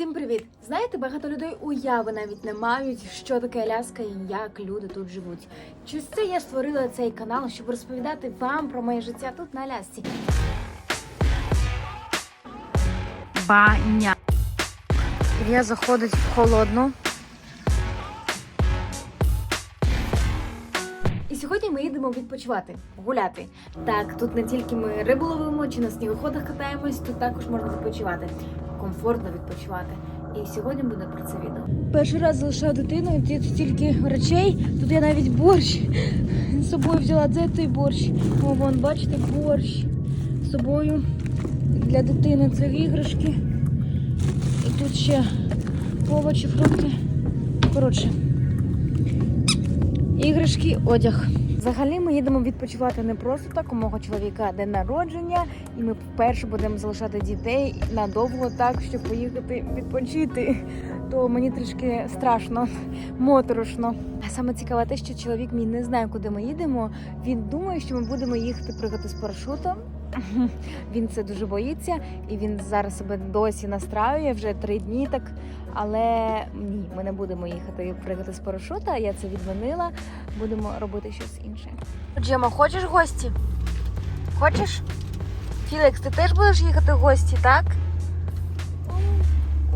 Всім привіт! Знаєте, багато людей уяви навіть не мають, що таке Аляска і як люди тут живуть. Через це я створила цей канал, щоб розповідати вам про моє життя тут на Алясці. Баня. Я заходить в холодну. І сьогодні ми їдемо відпочивати, гуляти. Так, тут не тільки ми рибу ловимо чи на снігоходах катаємось, тут також можна відпочивати. Комфортно відпочивати. І сьогодні буде про це відео. Перший раз залишаю дитину, тут стільки речей. Тут я навіть борщ з собою взяла. Де той борщ? О, вон, бачите, борщ з собою для дитини. Це іграшки. І тут ще овочі, фрукти. Коротше, іграшки, одяг. Взагалі ми їдемо відпочивати не просто так. У мого чоловіка день народження, і ми вперше будемо залишати дітей надовго так, щоб поїхати відпочити. То мені трішки страшно, моторошно. А саме цікаве те, що чоловік мій не знає, куди ми їдемо. Він думає, що ми будемо їхати пригати з парашутом. Він це дуже боїться, і він зараз себе досі настраює вже три дні так. Але ні, ми не будемо їхати пригати з парашута. Я це відмінила. Будемо робити щось інше. Джема, хочеш гості? Хочеш? Філікс, ти теж будеш їхати в гості, так?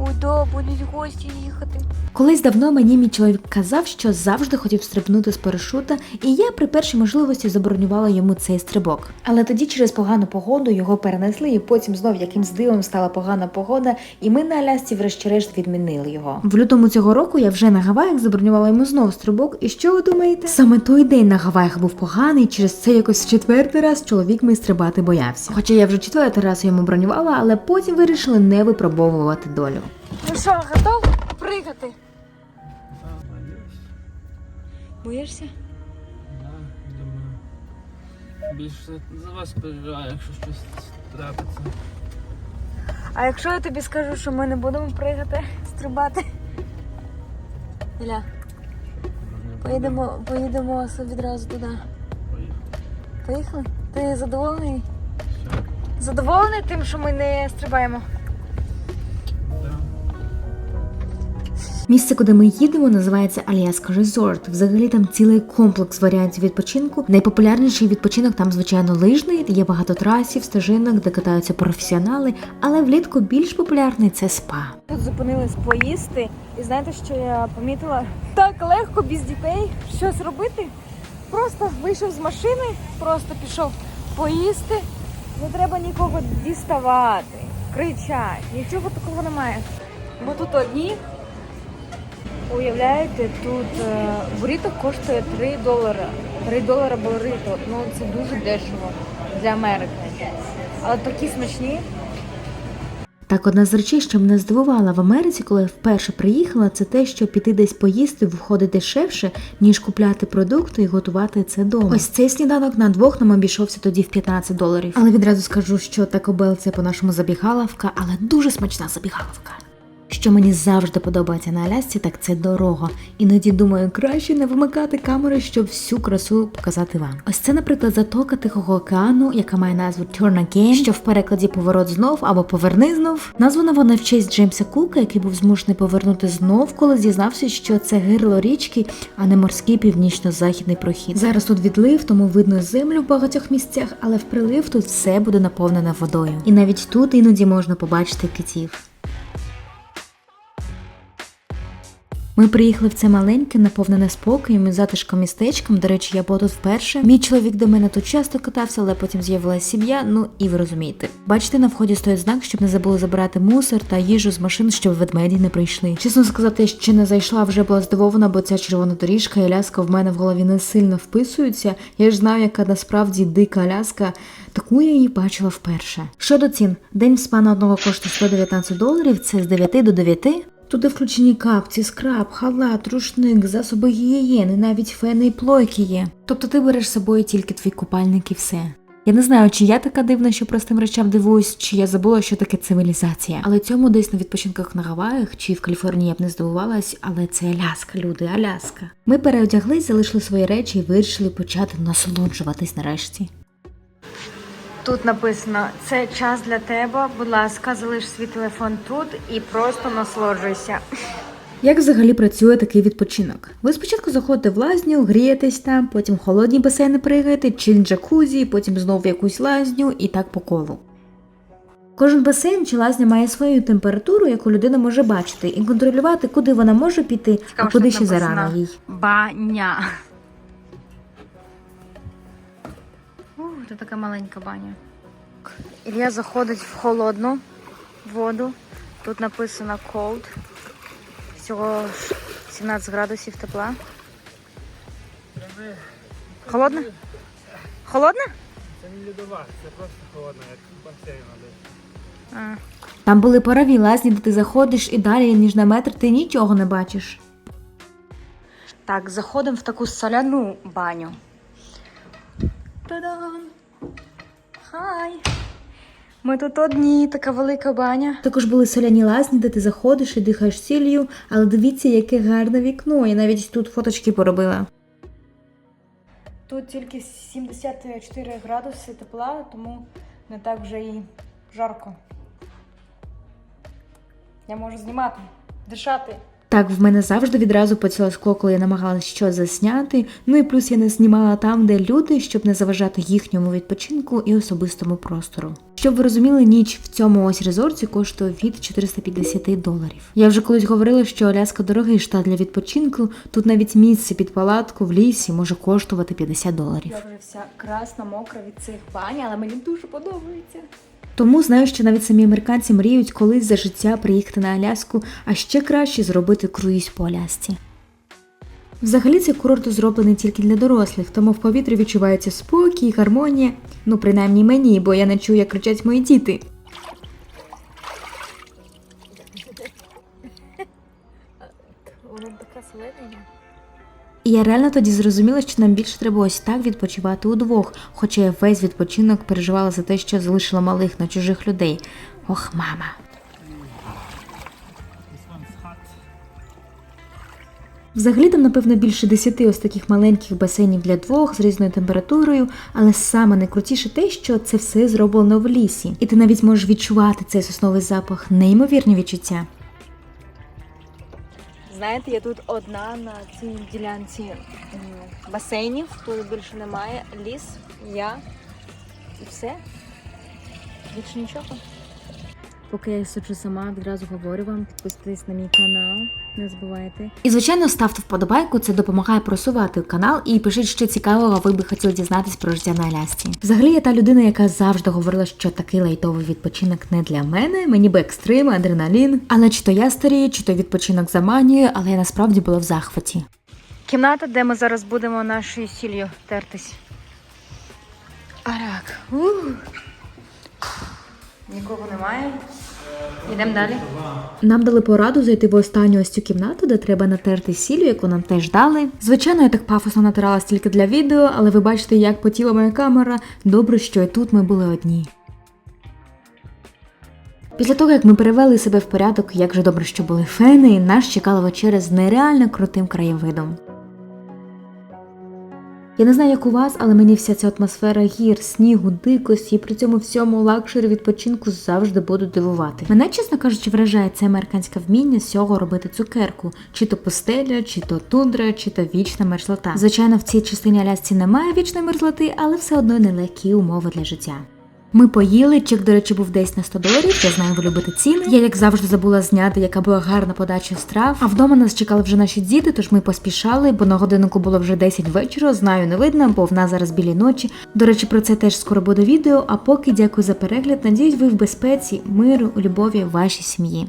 Ой, да, будуть гості їхати. Колись давно мені мій чоловік казав, що завжди хотів стрибнути з парашута, і я при першій можливості заборонювала йому цей стрибок. Але тоді через погану погоду його перенесли, і потім знов якимсь дивом стала погана погода, і ми на Алясці врешті-решт відмінили його. В лютому цього року я вже на Гаваях заборонювала йому знов стрибок. І що ви думаєте? Саме той день на Гаваях був поганий, через це якось четвертий раз чоловік мій стрибати боявся. Хоча я вже четвертий раз йому бронювала, але потім вирішили не випробовувати долю. Ну що, готов пригати? Боїшся? Да, думаю. Більше за вас переживаю, якщо щось трапиться. А якщо я тобі скажу, що ми не будемо пригати, стрибати? Іля, поїдемо, поїдемо відразу туди. Поїхали. Поїхали? Ти задоволений? Все. Задоволений тим, що ми не стрибаємо? Місце, куди ми їдемо, називається Альяска Резорт. Взагалі там цілий комплекс варіантів відпочинку. Найпопулярніший відпочинок там, звичайно, лижний. Є багато трасів, стежинок, де катаються професіонали. Але влітку більш популярний це спа. Тут зупинились поїсти, і знаєте, що я помітила? Так легко без дітей щось робити. Просто вийшов з машини, просто пішов поїсти. Не треба нікого діставати, кричати. Нічого такого немає. Бо тут одні. Уявляєте, тут е, буріто коштує 3 долари. 3 долари буріто. Ну це дуже дешево для Америки. Але такі смачні. Так, одна з речей, що мене здивувала в Америці, коли я вперше приїхала, це те, що піти десь поїсти виходить дешевше, ніж купляти продукти і готувати це вдома. Ось цей сніданок на двох нам обійшовся тоді в 15 доларів. Але відразу скажу, що Taco Bell – це по-нашому забігаловка, але дуже смачна забігаловка. Що мені завжди подобається на Алясці, так це дорога. Іноді думаю, краще не вмикати камери, щоб всю красу показати вам. Ось це, наприклад, затока Тихого океану, яка має назву Turn Again, що в перекладі поворот знов або поверни знов. Названа вона в честь Джеймса Кука, який був змушений повернути знов, коли зізнався, що це гирло річки, а не морський північно-західний прохід. Зараз тут відлив, тому видно землю в багатьох місцях, але в прилив тут все буде наповнене водою. І навіть тут іноді можна побачити китів. Ми приїхали в це маленьке, наповнене спокоєм і затишком містечком. До речі, я була тут вперше. Мій чоловік до мене тут часто катався, але потім з'явилася сім'я. Ну і ви розумієте. Бачите, на вході стоїть знак, щоб не забули забирати мусор та їжу з машин, щоб ведмеді не прийшли. Чесно сказати, ще не зайшла, вже була здивована, бо ця червона доріжка і Аляска в мене в голові не сильно вписуються. Я ж знаю, яка насправді дика Аляска. Таку я її бачила вперше. Щодо цін, день в спа на одного коштує 119 доларів, це з 9 до 9. Туди включені капці, скраб, халат, рушник, засоби гігієни, навіть фени і плойки є. Тобто ти береш з собою тільки твій купальник і все. Я не знаю, чи я така дивна, що простим речам дивуюсь, чи я забула, що таке цивілізація. Але цьому десь на відпочинках на Гаваях чи в Каліфорнії я б не здивувалась, але це Аляска, люди, Аляска. Ми переодяглись, залишили свої речі і вирішили почати насолоджуватись нарешті. Тут написано: це час для тебе. Будь ласка, залиш свій телефон тут і просто насолоджуйся. Як взагалі працює такий відпочинок? Ви спочатку заходите в лазню, грієтесь там, потім в холодні басейни пригаєте, чиль джакузі, потім знову в якусь лазню і так по колу. Кожен басейн чи лазня має свою температуру, яку людина може бачити, і контролювати, куди вона може піти, Цікаво, а куди ще тут зарано їй. Баня. Це така маленька баня. Ілля заходить в холодну воду. Тут написано cold. Всього 17 градусів тепла. Холодна? Холодна? Це не льодова, це просто холодно, як басейн. А. Там були парові лазні, де ти заходиш і далі, ніж на метр, ти нічого не бачиш. Так, заходимо в таку соляну баню. Та-дам! Хай! Ми тут одні, така велика баня. Також були соляні лазні, де ти заходиш і дихаєш сіллю, але дивіться, яке гарне вікно. Я навіть тут фоточки поробила. Тут тільки 74 градуси тепла, тому не так вже і жарко. Я можу знімати, дишати. Так, в мене завжди відразу поціло скло, коли я намагалась щось засняти. Ну і плюс я не знімала там, де люди, щоб не заважати їхньому відпочинку і особистому простору. Щоб ви розуміли, ніч в цьому ось резорті коштує від 450 доларів. Я вже колись говорила, що Аляска дорогий штат для відпочинку. Тут навіть місце під палатку в лісі може коштувати 50 доларів. Я вже вся красна, мокра від цих бань, але мені дуже подобається. Тому знаю, що навіть самі американці мріють колись за життя приїхати на Аляску, а ще краще зробити круїз по Алясці. Взагалі цей курорт зроблений тільки для дорослих, тому в повітрі відчувається спокій, гармонія. Ну, принаймні мені, бо я не чую, як кричать мої діти. Вона така солена. І я реально тоді зрозуміла, що нам більше треба ось так відпочивати удвох, хоча я весь відпочинок переживала за те, що залишила малих на чужих людей. Ох, мама. Взагалі там, напевно, більше десяти ось таких маленьких басейнів для двох з різною температурою, але саме найкрутіше те, що це все зроблено в лісі, і ти навіть можеш відчувати цей сосновий запах, неймовірні відчуття. Знаєте, я тут одна на цій ділянці басейнів, тут більше немає. Ліс, я і все. Більше нічого. Поки я сиджу сама, відразу говорю вам, підписуйтесь на мій канал, не забувайте. І звичайно, ставте вподобайку, це допомагає просувати канал і пишіть, що цікавого ви би хотіли дізнатись про життя на Алясці. Взагалі, я та людина, яка завжди говорила, що такий лайтовий відпочинок не для мене, мені би екстрим, адреналін. Але чи то я старію, чи то відпочинок заманює, але я насправді була в захваті. Кімната, де ми зараз будемо нашою сіллю тертись. Арак. Нікого немає. Йдемо далі. Нам дали пораду зайти в останню ось цю кімнату, де треба натерти сіллю, яку нам теж дали. Звичайно, я так пафосно натиралась тільки для відео, але ви бачите, як потіла моя камера. Добре, що і тут ми були одні. Після того, як ми перевели себе в порядок, як же добре, що були фени, нас чекала вечеря з нереально крутим краєвидом. Я не знаю, як у вас, але мені вся ця атмосфера гір, снігу, дикості і при цьому всьому лакшері відпочинку завжди будуть дивувати. Мене, чесно кажучи, вражає це американське вміння з цього робити цукерку, чи то пустеля, чи то тундра, чи то вічна мерзлота. Звичайно, в цій частині Алясці немає вічної мерзлоти, але все одно нелегкі умови для життя. Ми поїли, чек, до речі, був десь на 100 доларів. Я знаю, ви любите ціни. Я, як завжди, забула зняти, яка була гарна подача страв. А вдома нас чекали вже наші діти, тож ми поспішали, бо на годиннику було вже 10 вечора. Знаю, не видно, бо в нас зараз білі ночі. До речі, про це теж скоро буде відео. А поки дякую за перегляд. Надіюсь, ви в безпеці, миру, любові вашій сім'ї.